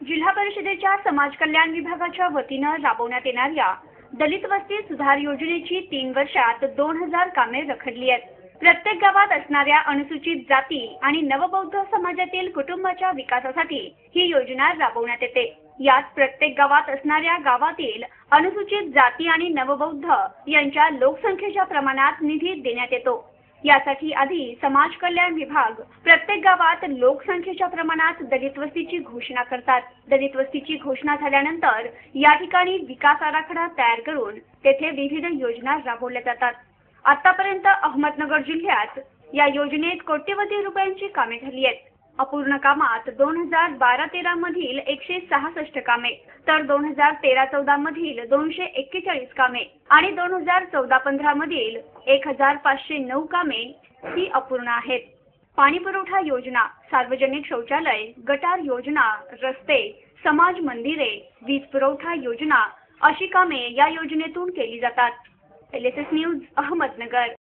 जिल्हा परिषदेच्या समाज कल्याण विभागाच्या वतीनं राबवण्यात येणाऱ्या दलित वस्ती सुधार योजनेची तीन वर्षात दोन हजार कामे रखडली आहेत. प्रत्येक गावात असणाऱ्या अनुसूचित जाती आणि नवबौद्ध समाजातील कुटुंबाच्या विकासासाठी ही योजना राबवण्यात येते. यात प्रत्येक गावात असणाऱ्या गावातील अनुसूचित जाती आणि नवबौद्ध यांच्या लोकसंख्येच्या प्रमाणात निधी देण्यात येतो. यासाठी आधी समाज कल्याण विभाग प्रत्येक गावात लोकसंख्येच्या प्रमाणात दलित वस्तीची घोषणा करतात. दलित वस्तीची घोषणा झाल्यानंतर या ठिकाणी विकास आराखडा तयार करून तेथे विविध योजना राबवल्या जातात. आतापर्यंत अहमदनगर जिल्ह्यात या योजनेत कोट्यवधी रुपयांची कामे झाली आहेत. अपूर्ण कामात दोन हजार बारा तेरा मधील एकशे सहासष्ट कामे तर दोन हजार तेरा चौदा मधील दोनशे एक्केचाळीस कामे आणि दोन हजार चौदा पंधरा मधील एक हजार पाचशे नऊ कामे ही अपूर्ण आहेत. पाणी पुरवठा योजना सार्वजनिक शौचालय गटार योजना रस्ते समाज मंदिरे वीज पुरवठा योजना अशी कामे या योजनेतून केली जातात. L S S news Ahmednagar.